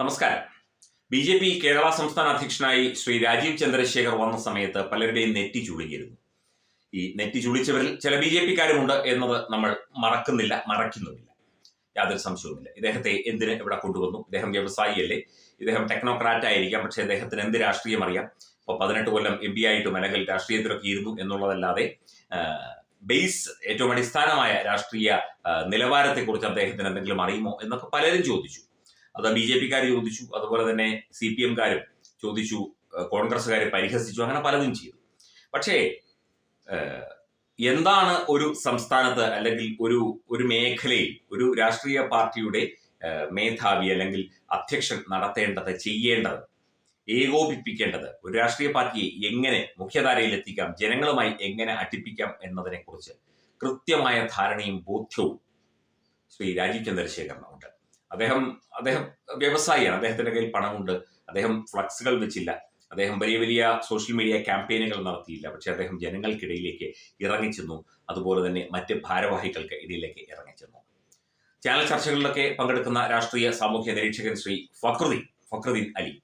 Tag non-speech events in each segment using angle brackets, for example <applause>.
നമസ്കാരം. B J P Kerala സംസ്ഥാന അധ്യക്ഷനായി ശ്രീ രാജീവ് ചന്ദ്രശേഖർ വന്ന സമയത്ത് പലരുടെയും നെറ്റി ചുളിഞ്ഞിരുന്നു ഈ നെറ്റി ചുളിച്ചവരിൽ ചില ബി ജെ പിക്കാരുമുണ്ട് എന്നത് നമ്മൾ മറക്കുന്നില്ല മറയ്ക്കുന്നുമില്ല. യാതൊരു സംശയവുമില്ല. ഇദ്ദേഹത്തെ എന്തിന് ഇവിടെ കൊണ്ടുവന്നു? ഇദ്ദേഹം വ്യവസായിയല്ലേ? ഇദ്ദേഹം ടെക്നോക്രാറ്റ് ആയിരിക്കാം പക്ഷേ അദ്ദേഹത്തിന് എന്ത് രാഷ്ട്രീയം അറിയാം? ഇപ്പോൾ പതിനെട്ട് കൊല്ലം എം പി ആയിട്ടും അല്ലെങ്കിൽ രാഷ്ട്രീയത്തിലൊക്കെ ഇരുന്നു എന്നുള്ളതല്ലാതെ ബേസ് ഏറ്റവും അടിസ്ഥാനമായ രാഷ്ട്രീയ നിലവാരത്തെക്കുറിച്ച് അദ്ദേഹത്തിന് എന്തെങ്കിലും അറിയുമോ എന്നൊക്കെ പലരും ചോദിച്ചു. അത് ബി ജെ പിക്കാർ ചോദിച്ചു അതുപോലെ തന്നെ സി പി എംകാരും ചോദിച്ചു കോൺഗ്രസ്സുകാരെ പരിഹസിച്ചു അങ്ങനെ പലതും ചെയ്തു. പക്ഷേ എന്താണ് ഒരു സംസ്ഥാനത്ത് അല്ലെങ്കിൽ ഒരു ഒരു മേഖലയിൽ ഒരു രാഷ്ട്രീയ പാർട്ടിയുടെ മേധാവി അല്ലെങ്കിൽ അധ്യക്ഷൻ നടത്തേണ്ടത് ചെയ്യേണ്ടത് ഏകോപിപ്പിക്കേണ്ടത് ഒരു രാഷ്ട്രീയ പാർട്ടിയെ എങ്ങനെ മുഖ്യധാരയിൽ എത്തിക്കാം ജനങ്ങളുമായി എങ്ങനെ അടുപ്പിക്കാം എന്നതിനെക്കുറിച്ച് കൃത്യമായ ധാരണയും ബോധ്യവും ശ്രീ രാജീവ് ചന്ദ്രശേഖരനുണ്ട് അദ്ദേഹം അദ്ദേഹം വ്യവസായിയാണ്. അദ്ദേഹത്തിന്റെ കയ്യിൽ പണമുണ്ട്. അദ്ദേഹം ഫ്ലക്സുകൾ വെച്ചില്ല. അദ്ദേഹം വലിയ വലിയ സോഷ്യൽ മീഡിയ ക്യാമ്പയിനുകൾ നടത്തിയില്ല. പക്ഷെ അദ്ദേഹം ജനങ്ങൾക്കിടയിലേക്ക് ഇറങ്ങിച്ചെന്നു അതുപോലെ തന്നെ മറ്റ് ഭാരവാഹികൾക്ക് ഇടയിലേക്ക് ഇറങ്ങിച്ചെന്നു ചാനൽ ചർച്ചകളിലൊക്കെ പങ്കെടുക്കുന്ന രാഷ്ട്രീയ സാമൂഹ്യ നിരീക്ഷകൻ ശ്രീ ഫക്രുദ്ദീൻ ഫക്രുദ്ദീൻ അലി.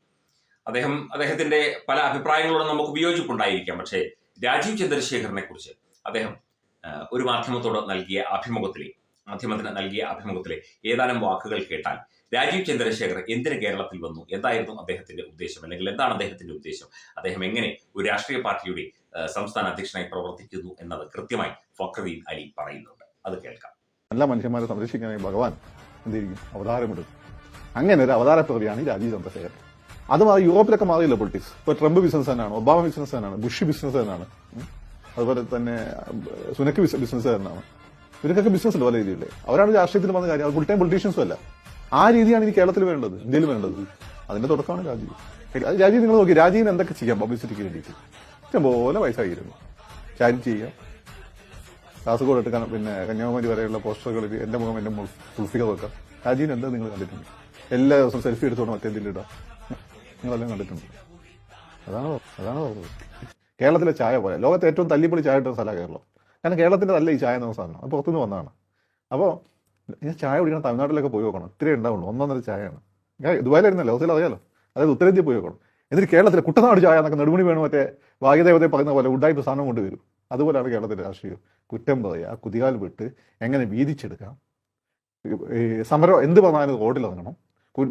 അദ്ദേഹം അദ്ദേഹത്തിന്റെ പല അഭിപ്രായങ്ങളോടും നമുക്ക് വിയോജിപ്പുണ്ടായിരിക്കാം. പക്ഷേ രാജീവ് ചന്ദ്രശേഖരനെ കുറിച്ച് അദ്ദേഹം ഒരു മാധ്യമത്തോട് നൽകിയ അഭിമുഖത്തിലെ മാധ്യമത്തിന് നൽകിയ അഭിമുഖത്തിലെ ഏതാനും വാക്കുകൾ കേട്ടാൽ രാജീവ് ചന്ദ്രശേഖർ എന്തിന് കേരളത്തിൽ വന്നു? എന്തായിരുന്നു അദ്ദേഹത്തിന്റെ ഉദ്ദേശം? അല്ലെങ്കിൽ എന്താണ് അദ്ദേഹത്തിന്റെ ഉദ്ദേശം? അദ്ദേഹം എങ്ങനെ ഒരു രാഷ്ട്രീയ പാർട്ടിയുടെ സംസ്ഥാന അധ്യക്ഷനായി പ്രവർത്തിക്കുന്നു എന്നത് കൃത്യമായി ഫക്രദീൻ അലി പറയുന്നുണ്ട്. അത് കേൾക്കാം. നല്ല മനുഷ്യന്മാരെ സംരക്ഷിക്കാനായി ഭഗവാൻ എന്തിരിക്കും? അവതാരമിടും അങ്ങനെ ഒരു അവതാരപ്രതിയാണ് ഈ രാജീവ് ചന്ദ്രശേഖരൻ അത് മാറി യൂറോപ്പിലൊക്കെ മാറിയില്ല പൊളിറ്റിക്സ്? ഇപ്പൊ ട്രംപ് ബിസിനസ് തന്നെയാണ് ഒബാമ ബിസിനസ് തന്നെയാണ് ബുഷ് ബിസിനസ് തന്നെയാണ് അതുപോലെ തന്നെ സുനക്ക് ബിസിനസ് തന്നെയാണ് ഇവർക്കൊക്കെ ബിസിനസ് ഉണ്ട് പല രീതിയിലെ. അവരാണ് രാഷ്ട്രീയത്തിൽ വന്ന കാര്യം. ഫുൾ ടൈം പൊളിറ്റീഷ്യൻസും അല്ല. ആ രീതിയാണ് ഇനി കേരളത്തിൽ വേണ്ടത് ഇന്ത്യയിൽ വേണ്ടത്. അതിന്റെ തുടക്കമാണ് രാജീവ്. രാജീവ് നിങ്ങൾ നോക്കി രാജീവിന് എന്തൊക്കെ ചെയ്യാം പബ്ലിസിറ്റിക്ക് വേണ്ടിയിട്ട്? ഇഷ്ടംപോലെ പൈസ ചാരിറ്റി ചെയ്യാം. കാസർഗോഡ് എടുക്കാൻ പിന്നെ കന്യാകുമാരി വരെയുള്ള പോസ്റ്ററുകളിൽ എന്റെ മുഖം എന്റെ ഫുൾഫിക വെക്കാം. രാജീവിന് എന്താ നിങ്ങൾ കണ്ടിട്ടുണ്ട്? എല്ലാ ദിവസവും സെൽഫി എടുത്തോണ്ട് മറ്റെന്തെങ്കിലും ഇടാം. നിങ്ങളെല്ലാം കണ്ടിട്ടുണ്ട്. അതാണ് അതാണ് കേരളത്തിലെ ചായ പോലെ. ലോകത്തെ ഏറ്റവും തല്ലിപ്പൊളി ചായ ഇട്ടുന്ന സ്ഥലമാണ് കേരളം. കാരണം കേരളത്തിന്റെ നല്ല ഈ ചായ എന്ന സാധനം. അത് പുറത്തുനിന്ന് വന്നതാണ്. അപ്പോൾ ഞാൻ ചായ കുടിക്കണം തമിഴ്നാട്ടിലൊക്കെ പോയി നോക്കണം. ഇത്രേ ഉണ്ടാവുള്ളൂ. ഒന്നൊന്നര ചായയാണ്. ദുബായിലായിരുന്നല്ലോ. ഹോസ്റ്റലിൽ അറിയാലോ. അതായത് ഉത്തരേന്ത്യ പോയി നോക്കണം. എന്നിട്ട് കേരളത്തിലെ കുട്ടനാട് ചായ എന്നൊക്കെ നെടുമണി വേണം മറ്റേ വാഗ്യദേവതയെ പറയുന്ന പോലെ ഉഡായ്പ സാധനം കൊണ്ടുവരും അതുപോലെയാണ് കേരളത്തിലെ രാഷ്ട്രീയം. കുറ്റം പറയുക കുതികാൽ വിട്ട് എങ്ങനെ വീതിച്ചെടുക്കാം? ഈ സമരം എന്ത് പറഞ്ഞാലും റോഡിൽ ഇറങ്ങണം.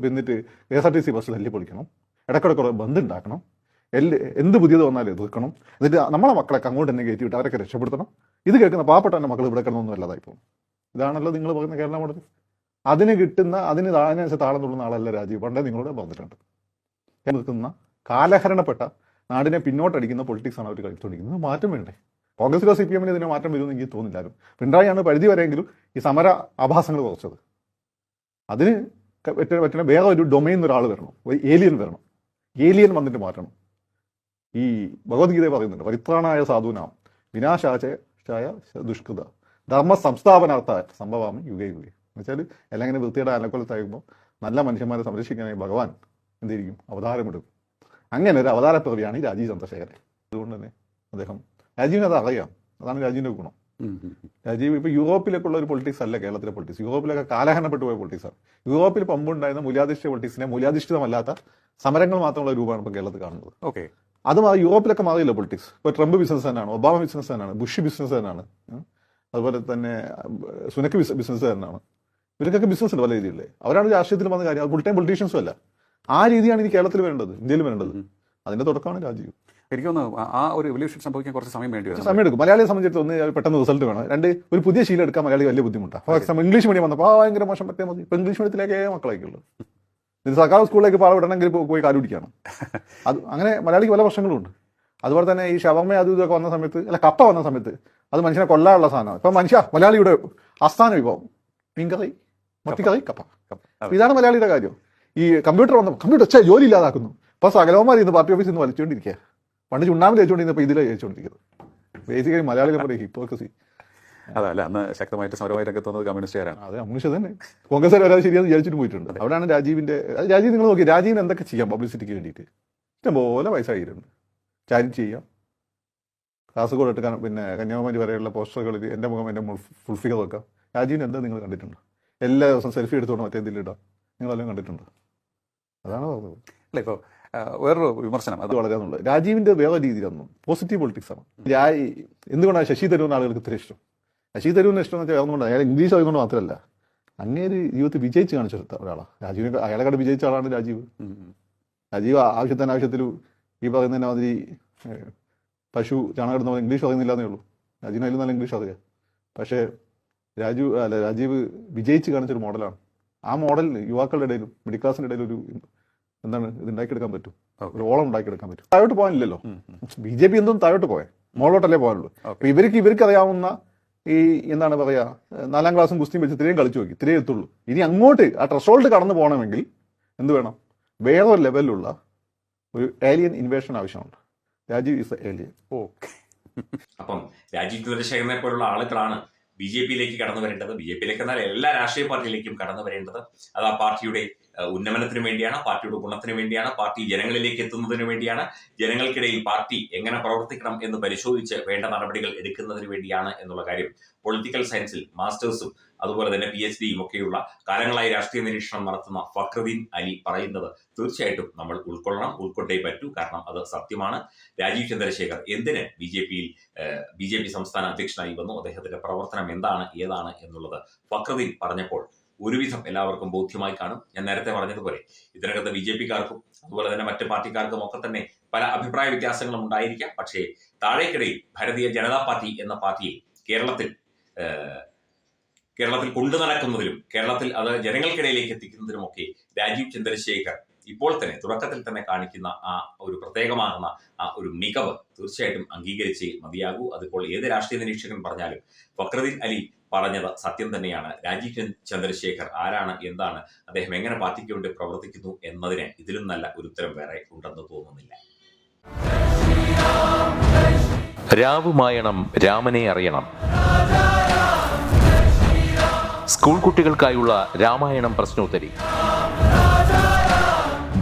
എന്നിട്ട് K S R T C ബസ്സിൽ അല്ലി പൊളിക്കണം ഇടയ്ക്കിടയ്ക്ക് ബന്ദ് ഉണ്ടാക്കണം എല്ല് എന്ത് പുതിയത് വന്നാലും എതിർക്കണം എന്നിട്ട് നമ്മളെ മക്കളൊക്കെ അങ്ങോട്ട് തന്നെ കയറ്റി വിട്ട് അവരൊക്കെ രക്ഷപ്പെടുത്തണം. ഇത് കേൾക്കുന്ന പാവപ്പെട്ട എന്റെ മക്കൾ ഇവിടെ കിടന്നൊന്നും അല്ലാതായി പോകും. ഇതാണല്ലോ നിങ്ങൾ പറയുന്ന കേരള മോഡൽ അതിന് കിട്ടുന്ന അതിന് താഴ്ന്ന താളം തുള്ളുന്ന ആളല്ല രാജീവ്. പണ്ടേ നിങ്ങളോട് പറഞ്ഞിട്ടുണ്ട്. നിൽക്കുന്ന കാലഹരണപ്പെട്ട നാടിനെ പിന്നോട്ടടിക്കുന്ന പൊളിറ്റിക്സ് ആണ് അവർ കളിച്ചുകൊണ്ടിരിക്കുന്നത്. മാറ്റം വേണ്ടേ? കോൺഗ്രസിലോ സി പി എമ്മിന് ഇതിനെ മാറ്റം വരുമെന്ന് എനിക്ക് തോന്നില്ലായിരുന്നു പിണറായിയാണ് പരിധി വരെയെങ്കിലും ഈ സമര ആഭാസങ്ങൾ കുറച്ചത്. അതിന് പറ്റുന്ന വേറെ ഒരു ഡൊമൈൻ ഒരാൾ വരണം. ഏലിയൻ വരണം. ഏലിയൻ വന്നിട്ട് മാറ്റണം. ഈ ഭഗവത്ഗീത പറയുന്നുണ്ട് പരിത്രാണായ സാധുനാം വിനാശാചായ ദുഷ്കൃത ധർമ്മ സംസ്ഥാപനാർത്ഥ സംഭവമാണ് യുഗേ. എന്ന് വെച്ചാൽ എല്ലാം ഇങ്ങനെ വൃത്തിയുടെ അലക്കൊലത്താകുമ്പോൾ നല്ല മനുഷ്യന്മാരെ സംരക്ഷിക്കാനായി ഭഗവാൻ എന്തിരിക്കും? അവതാരമെടുക്കും അങ്ങനെ ഒരു അവതാരപ്പിറവിയാണ് ഈ രാജീവ് ചന്ദ്രശേഖരൻ. അതുകൊണ്ട് തന്നെ അദ്ദേഹം രാജീവിന് അത് അറിയാം. അതാണ് രാജീവിന്റെ ഗുണം. രാജീവ് ഇപ്പൊ യൂറോപ്പിലേക്കുള്ള ഒരു പൊളിറ്റിക്സ് അല്ല കേരളത്തിലെ പൊളിറ്റിക്സ് യൂറോപ്പിലൊക്കെ കാലഹരണപ്പെട്ടു പോയ പൊളിറ്റിക്സ് ആണ്. യൂറോപ്പിൽ പമ്പുണ്ടായിരുന്ന മൂല്യാധിഷ്ഠിത പൊളിറ്റിക്സിനെ മൂല്യാധിഷ്ഠിതമല്ലാത്ത സമരങ്ങൾ മാത്രമുള്ള രൂപമാണ് ഇപ്പൊ കേരളത്തിൽ കാണുന്നത്. ഓക്കെ അത് മാറി യൂറോപ്പിലൊക്കെ മാറിയില്ല പൊളിറ്റിക്സ് ഇപ്പൊ ട്രംപ് ബിസിനസ് തന്നെയാണ് ഒബാമ ബിസിനസ് തന്നെയാണ് ബുഷ് ബിസിനസ് തന്നെയാണ് അതുപോലെ തന്നെ സുനക്ക് ബിസിനസ് തന്നെയാണ് ഇവർക്കൊക്കെ ബിസിനസ് ഉണ്ട് പല രീതിയിലെ. അവരാണ് രാഷ്ട്രീയത്തിൽ വന്ന കാര്യം. ഫുൾ ടൈം പൊളിറ്റീഷ്യൻസും അല്ല. ആ രീതിയാണ് ഇനി കേരളത്തിൽ വേണ്ടത് ഇന്ത്യയിൽ വേണ്ടത് അതിന്റെ തുടക്കമാണ് രാജീവ്. എനിക്ക് തോന്നുന്നു ആ- ഒരു റിവല്യൂഷൻ സംഭവിക്കാൻ കുറച്ച് സമയം വേണ്ടി വരും. സമയം എടുക്കും. മലയാളിയെ സംബന്ധിച്ചിടത്ത് ഒന്ന് പെട്ടെന്ന് റിസൾട്ട് വേണം. രണ്ട് ഒരു പുതിയ ശീലം എടുക്കാൻ മലയാളി വലിയ ബുദ്ധിമുട്ടാണ് ഫോർ എക്സാമ്പിൾ ഇംഗ്ലീഷ് മീഡിയം വന്നപ്പോൾ ഭയങ്കര മോശം പറ്റിയാൽ മതി. ഇപ്പൊ ഇംഗ്ലീഷ് മീഡിയത്തിലേക്കേ മക്കളേക്കുള്ളൂ ഇത് സർക്കാർ സ്കൂളിലേക്ക് പാട വിടണമെങ്കിൽ പോയി കാലു പിടിക്കണം <laughs> അത് അങ്ങനെ മലയാളിക്ക് പല പ്രശ്നങ്ങളും ഉണ്ട്. അതുപോലെ തന്നെ ഈ ഷവർമ അതും ഇതൊക്കെ വന്ന സമയത്ത് അല്ല കപ്പ വന്ന സമയത്ത് അത് മനുഷ്യനെ കൊല്ലാനുള്ള സാധനമാണ്. ഇപ്പം മനുഷ്യ മലയാളിയുടെ അസ്ഥാന വിഭവം മീൻകറി മത്തിക്കറി കപ്പ. കപ്പ. ഇതാണ് മലയാളിയുടെ കാര്യം. ഈ കമ്പ്യൂട്ടർ വന്ന കമ്പ്യൂട്ടർ ചെ ജോലി ഇല്ലാതാക്കുന്നു. ഇപ്പം സകലവന്മാർ ഇന്ന് പാർട്ടി ഓഫീസിൽ നിന്ന് വലിച്ചുകൊണ്ടിരിക്കുക പണ്ട് ചുണ്ണാമ്പിൽ വെച്ചുകൊണ്ടിരുന്നപ്പോൾ ഇതിലേ ജയിച്ചുകൊണ്ടിരിക്കുന്നത് ബേസിക്കലി മലയാളികളെ പറയും ഹിപ്പോക്രസി. അതല്ല അന്ന് ശക്തമായിട്ട് സമരമായി രംഗത്ത് വന്നത് കമ്മ്യൂണിസ്റ്റുകാരാണ് അതെ അമുഷ തന്നെ. കോൺഗ്രസ് വരാതെ ശരിയാന്ന് വിചാരിച്ചിട്ട് പോയിട്ടുണ്ട്. അവിടെയാണ് രാജീവിന്റെ രാജീവ് നിങ്ങൾ നോക്കി രാജീവിന് എന്തൊക്കെ ചെയ്യാം പബ്ലിസിറ്റിക്ക് വേണ്ടിയിട്ട്? ഇഷ്ടംപോലെ പൈസ കയ്യിലുണ്ട്. ചാരിറ്റി ചെയ്യാം. കാസർഗോഡ് എടുക്കാൻ പിന്നെ കന്യാകുമാരി വരെയുള്ള പോസ്റ്ററുകളിൽ എന്റെ മുഖം എന്റെ ഫുൾഫിക വെക്കാം. രാജീവിന് എന്താ നിങ്ങൾ കണ്ടിട്ടുണ്ട്? എല്ലാ ദിവസവും സെൽഫി എടുത്തോണ്ട് മറ്റേന്തെങ്കിലും ഇടാം. നിങ്ങളെല്ലാം കണ്ടിട്ടുണ്ട്? അതാണ് പറഞ്ഞത്. അല്ല ഇപ്പോൾ വേറൊരു വിമർശനം. അത് വളരെ രാജീവിന്റെ വേറെ രീതിയിലൊന്നും പോസിറ്റീവ് പൊളിറ്റിക്സ് ആണ്. എന്തുകൊണ്ടാണ് ശശി തരൂർ ആളുകൾക്ക് ഇത്ര ഇഷ്ടം? ശശി തരൂരിന് ഇഷ്ടം എന്ന് വെച്ചാൽ വേറൊന്നുകൊണ്ട് അയാൾ ഇംഗ്ലീഷ് ആയതുകൊണ്ട് മാത്രമല്ല. അങ്ങേര് ജീവിതത്തിൽ വിജയിച്ച് കാണിച്ച ഒരാളാണ് രാജീവിനെ അയാളെ കണ്ട് വിജയിച്ച ആളാണ് രാജീവ്. രാജീവ് ആവശ്യത്തിന് ആവശ്യത്തിൽ ഈ പറയുന്ന മാതിരി പശു ചാണകം ഇടുന്ന ഇംഗ്ലീഷ് പറയുന്നില്ല എന്നേ ഉള്ളൂ. രാജീവിന് നല്ല ഇംഗ്ലീഷ് അറിയാം. പക്ഷേ രാജു അല്ല രാജീവ് വിജയിച്ച് കാണിച്ചൊരു മോഡലാണ്. ആ മോഡൽ യുവാക്കളുടെ ഇടയിലും മിഡിൽ ക്ലാസിന്റെ ഇടയിലും ഒരു എന്താണ് ഇത് ഉണ്ടാക്കിയെടുക്കാൻ പറ്റും. ഒരു ഓളം ഉണ്ടാക്കിയെടുക്കാൻ പറ്റും. താഴോട്ട് പോകാനില്ലല്ലോ. ബി ജെ പി എന്തും താഴോട്ട് പോയേ. മോളോട്ടല്ലേ പോകാനുള്ളൂ. അപ്പൊ ഇവർക്ക് ഇവർക്ക് അറിയാവുന്ന ഈ എന്താണ് പറയുക നാലാം ക്ലാസ്സും ഗുസ്തിയും വെച്ച് ഇത്രയും കളിച്ചു നോക്കി ഇത്രയും എത്തുള്ളൂ. ഇനി അങ്ങോട്ട് ആ ട്രഷോൾഡ് കടന്നു പോകണമെങ്കിൽ എന്ത് വേണം? വേറെ ഒരു ലെവലിലുള്ള ഒരു ഏലിയൻ ഇൻവേഷൻ ആവശ്യമുണ്ട്. Rajeev is alien okay. അപ്പം രാജീവ് ചന്ദ്രശേഖരനെ പോലുള്ള ആളുകളാണ് ബി ജെ പിയിലേക്ക് കടന്നു വരേണ്ടത്. ബി ജെ പിയിലേക്ക് എന്നാൽ എല്ലാ രാഷ്ട്രീയ പാർട്ടിയിലേക്കും കടന്നു വരേണ്ടത്. അത് ആ പാർട്ടിയുടെ ഉന്നമനത്തിന് വേണ്ടിയാണ് പാർട്ടിയുടെ ഗുണത്തിന് വേണ്ടിയാണ് പാർട്ടി ജനങ്ങളിലേക്ക് എത്തുന്നതിന് വേണ്ടിയാണ് ജനങ്ങൾക്കിടയിൽ പാർട്ടി എങ്ങനെ പ്രവർത്തിക്കണം എന്ന് പരിശോധിച്ച് വേണ്ട നടപടികൾ എടുക്കുന്നതിന് വേണ്ടിയാണ് എന്നുള്ള കാര്യം. പൊളിറ്റിക്കൽ സയൻസിൽ മാസ്റ്റേഴ്സും അതുപോലെ തന്നെ പി എച്ച് ഡിയും ഒക്കെയുള്ള കാലങ്ങളായി രാഷ്ട്രീയ നിരീക്ഷണം നടത്തുന്ന ഫക്രദീൻ അലി പറയുന്നത് തീർച്ചയായിട്ടും നമ്മൾ ഉൾക്കൊള്ളണം ഉൾക്കൊണ്ടേ പറ്റൂ. കാരണം അത് സത്യമാണ്. രാജീവ് ചന്ദ്രശേഖർ എന്തിന് ബി ജെ പിയിൽ ബി ജെ പി സംസ്ഥാന അധ്യക്ഷനായി വന്നു? അദ്ദേഹത്തിന്റെ പ്രവർത്തനം എന്താണ് ഏതാണ് എന്നുള്ളത് ഫക്രദീൻ പറഞ്ഞപ്പോൾ ഒരുവിധം എല്ലാവർക്കും ബോധ്യമായി കാണും. ഞാൻ നേരത്തെ പറഞ്ഞതുപോലെ ഇതിനകത്ത് ബി ജെ പിക്കാർക്കും അതുപോലെ തന്നെ മറ്റ് പാർട്ടിക്കാർക്കും ഒക്കെ തന്നെ പല അഭിപ്രായ വ്യത്യാസങ്ങളും ഉണ്ടായിരിക്കാം. പക്ഷേ താഴേക്കിടയിൽ ഭാരതീയ ജനതാ പാർട്ടി എന്ന പാർട്ടിയെ കേരളത്തിൽ കേരളത്തിൽ കൊണ്ടു നടക്കുന്നതിലും കേരളത്തിൽ അത് ജനങ്ങൾക്കിടയിലേക്ക് എത്തിക്കുന്നതിലുമൊക്കെ രാജീവ് ചന്ദ്രശേഖർ ഇപ്പോൾ തന്നെ തുടക്കത്തിൽ തന്നെ കാണിക്കുന്ന ആ ഒരു പ്രത്യേകമാകുന്ന ആ ഒരു മികവ് തീർച്ചയായിട്ടും അംഗീകരിച്ചേ മതിയാകൂ. അതിപ്പോൾ ഏത് രാഷ്ട്രീയ നിരീക്ഷകൻ പറഞ്ഞാലും ഫക്രദീൻ അലി പറഞ്ഞത് സത്യം തന്നെയാണ്. രാജീവ് ചന്ദ് ചന്ദ്രശേഖർ ആരാണ് എന്താണ് അദ്ദേഹം എങ്ങനെ പാർട്ടിക്ക് വേണ്ടി പ്രവർത്തിക്കുന്നു എന്നതിന് ഇതിലും നല്ല ഒരു ഉത്തരം വേറെ ഉണ്ടെന്ന് തോന്നുന്നില്ല. രാവുമായണം രാമനെ അറിയണം. സ്കൂൾ കുട്ടികൾക്കായുള്ള രാമായണം പ്രശ്നോത്തരി.